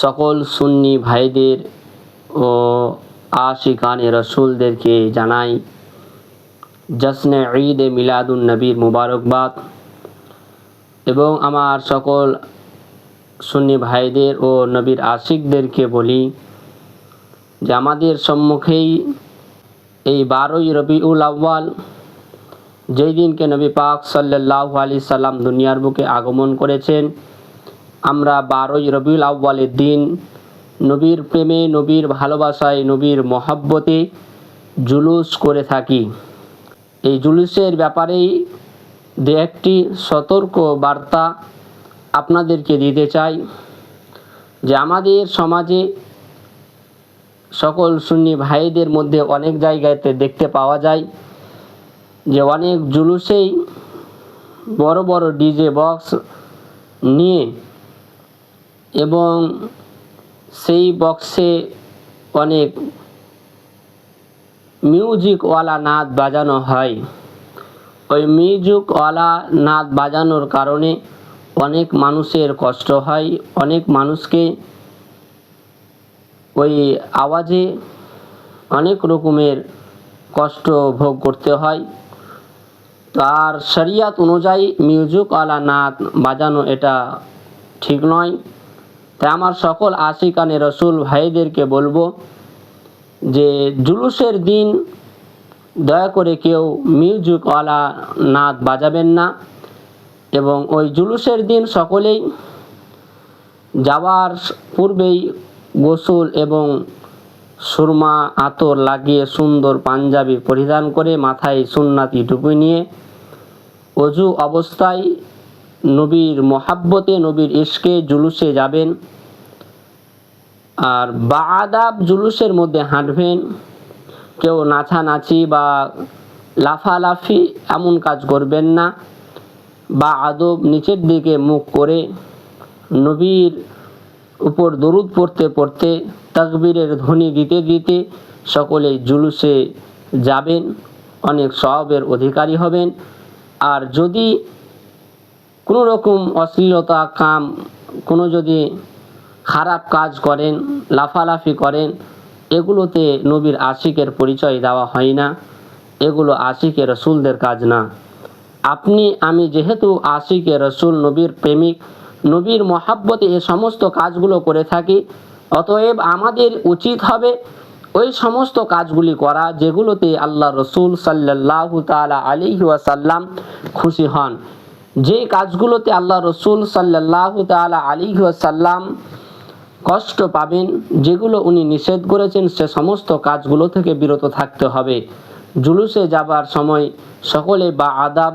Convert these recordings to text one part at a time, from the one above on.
সকল সুন্নি ভাইদের ও আশিকানে রসুলদেরকে জানাই জশ্নে ঈদ এ মিলাদুন নবীর মুবারকবাদ। এবং আমার সকল সুন্নি ভাইদের ও নবীর আশিকদেরকে বলি, যে আমাদের সম্মুখেই এই বারোই রবিউল আউ্বাল যেই দিনকে নবী পাক সাল্লাহ আলি সাল্লাম দুনিয়ার বুকে আগমন করেছেন আমরা বারোই রবিউল আউ্বালের দিন, নবীর প্রেমে, নবীর ভালোবাসায়, নবীর মহাব্বতে জুলুস করে থাকি। এই জুলুসের ব্যাপারেই দু একটি সতর্ক বার্তা আপনাদেরকে দিতে চাই যে আমাদের সমাজে সকল সুন্নি ভাইদের মধ্যে অনেক জায়গাতে দেখতে পাওয়া যায় যে অনেক জুলুসেই বড় বড় ডিজে বক্স নিয়ে এবং সেই বক্সে অনেক মিউজিকওয়ালা নাচ বাজানো হয়। ওই মিউজিকওয়ালা নাচ বাজানোর কারণে অনেক মানুষের কষ্ট হয়। অনেক মানুষকে ওই আওয়াজে অনেক রকমের কষ্ট ভোগ করতে হয়। তার শরিয়াত অনুযায়ী মিউজিকওয়ালা নাচ বাজানো এটা ঠিক নয়। তাই আমার সকল আশিকানে রসুল ভাইদেরকে বলব যে জুলুসের দিন দয়া করে কেউ মিউজিকওয়ালা নাচ বাজাবেন না এবং ওই জুলুসের দিন সকলেই যাওয়ার পূর্বেই গোসল এবং সুরমা আতর লাগিয়ে সুন্দর পাঞ্জাবি পরিধান করে মাথায় সুন্নাতি টুপি নিয়ে অজু অবস্থায় নবীর মহাব্বতে নবীর ইস্কে জুলুসে যাবেন আর বাদাব জুলুসের মধ্যে হাঁটবেন। কেউ নাচানাচি বা লাফালাফি এমন কাজ করবেন না। বা আদব নিচের দিকে মুখ করে নবীর উপর দরুদ পড়তে পড়তে তাকবীরের ধ্বনি দিতে দিতে সকলে জুলুসে যাবেন, অনেক সবের অধিকারী হবেন। আর যদি কোনো রকম অশ্লীলতা, কাম, কোনো যদি খারাপ কাজ করেন, লাফালাফি করেন, এগুলোতে নবীর আশিকের পরিচয় দেওয়া হয় না। এগুলো আশিকে রসুলদের কাজ না। আপনি, আমি যেহেতু আশিকে রসুল, নবীর প্রেমিক, নবীর মহাব্বতে এ সমস্ত কাজগুলো করে থাকি, অতএব আমাদের উচিত হবে ওই সমস্ত কাজগুলি করা যেগুলোতে আল্লাহ রসুল সাল্লাহ তালা আলী ওয়াসাল্লাম খুশি হন। যে কাজগুলোতে আল্লাহ রসুল সাল্লাহ তালা আলী সাল্লাম কষ্ট পাবেন, যেগুলো উনি নিষেধ করেছেন, সে সমস্ত কাজগুলো থেকে বিরত থাকতে হবে। জুলুসে যাবার সময় সকলে বা আদাব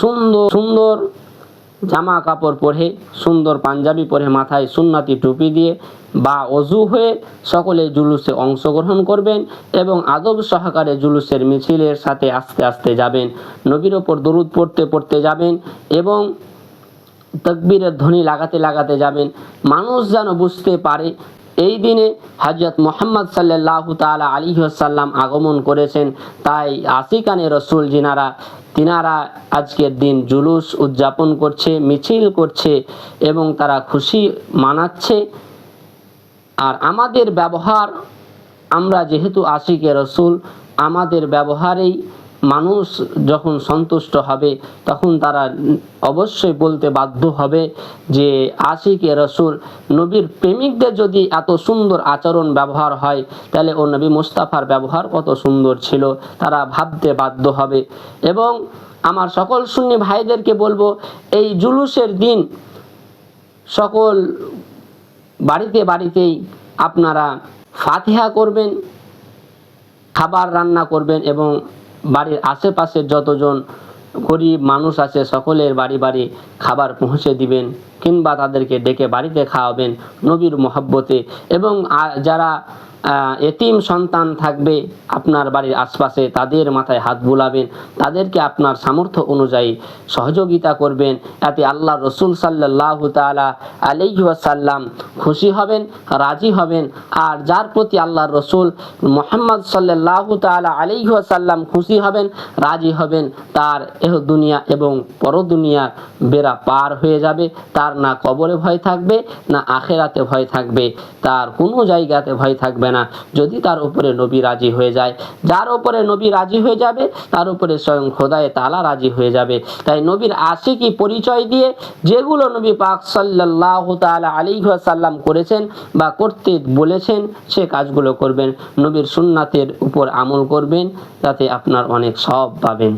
সুন্দর সুন্দর জামা কাপড় পরে, সুন্দর পাঞ্জাবি পরে মাথায় সুন্নাতি টুপি দিয়ে বা অজু হয়ে সকলে জুলুসে অংশগ্রহণ করবেন এবং আদব সহকারে জুলুসের মিছিলের সাথে আস্তে আস্তে যাবেন। নবীর ওপর দরুদ পড়তে পড়তে যাবেন এবং তকবীরের ধ্বনি লাগাতে লাগাতে যাবেন। মানুষ যেন বুঝতে পারে এই দিনে হজরত মোহাম্মদ সাল্লাহ তালা আলী সাল্লাম আগমন করেছেন। তাই আশিকানে রসুল জিনারা তিনারা আজকের দিন জুলুস উদযাপন করছে, মিছিল করছে এবং তারা খুশি মানাচ্ছে। আর আমাদের ব্যবহার, আমরা যেহেতু আশিকে রসুল, আমাদের ব্যবহারেই মানুষ যখন সন্তুষ্ট হবে, তখন তারা অবশ্যই বলতে বাধ্য হবে যে আশিকে রসুল, নবীর প্রেমিকদের যদি এত সুন্দর আচরণ ব্যবহার হয়, তাহলে ও নবী মুস্তাফার ব্যবহার কত সুন্দর ছিল, তারা ভাবতে বাধ্য হবে। এবং আমার সকল সুন্নি ভাইদেরকে বলব, এই জুলুসের দিন সকল বাড়িতে বাড়িতেই আপনারা ফাতিহা করবেন, খাবার রান্না করবেন এবং বাড়ির আশেপাশের যতজন গরিব মানুষ আছে, সকলের বাড়ি বাড়ি খাবার পৌঁছে দিবেন কিংবা তাদেরকে ডেকে বাড়িতে খাওয়াবেন নবীর মহাব্বতে। এবং যারা এতিম সন্তান থাকবে আপনার বাড়ির আশপাশে, তাদের মাথায় হাত বুলাবেন, তাদেরকে আপনার সামর্থ্য অনুযায়ী সহযোগিতা করবেন। এতে আল্লাহ রসুল সাল্লাহ তালা আলাইসাল্লাম খুশি হবেন, রাজি হবেন। আর যার প্রতি আল্লাহ রসুল মোহাম্মদ সাল্লাহ তালা আলাইসাল্লাম খুশি হবেন, রাজি হবেন, তার এহ দুনিয়া এবং পর দুনিয়ার বেড়া পার হয়ে যাবে। তার না কবরে ভয় থাকবে, না আখেরাতে ভয় থাকবে। তার কোনো জায়গাতে ভয় থাকবে না। যদি তার উপরে নবী রাজি হয়ে যায়, যার উপরে নবী রাজি হয়ে যাবে, তার উপরে স্বয়ং খোদায় তালা রাজি হয়ে যাবে। তাই নবীর আশিকি পরিচয় দিয়ে যেগুলো নবী পাক সাল্লাহ তালা আলী সাল্লাম করেছেন বা করতে বলেছেন, সে কাজগুলো করবেন। নবীর সুন্নাতের উপর আমল করবেন, তাতে আপনার অনেক সব পাবেন।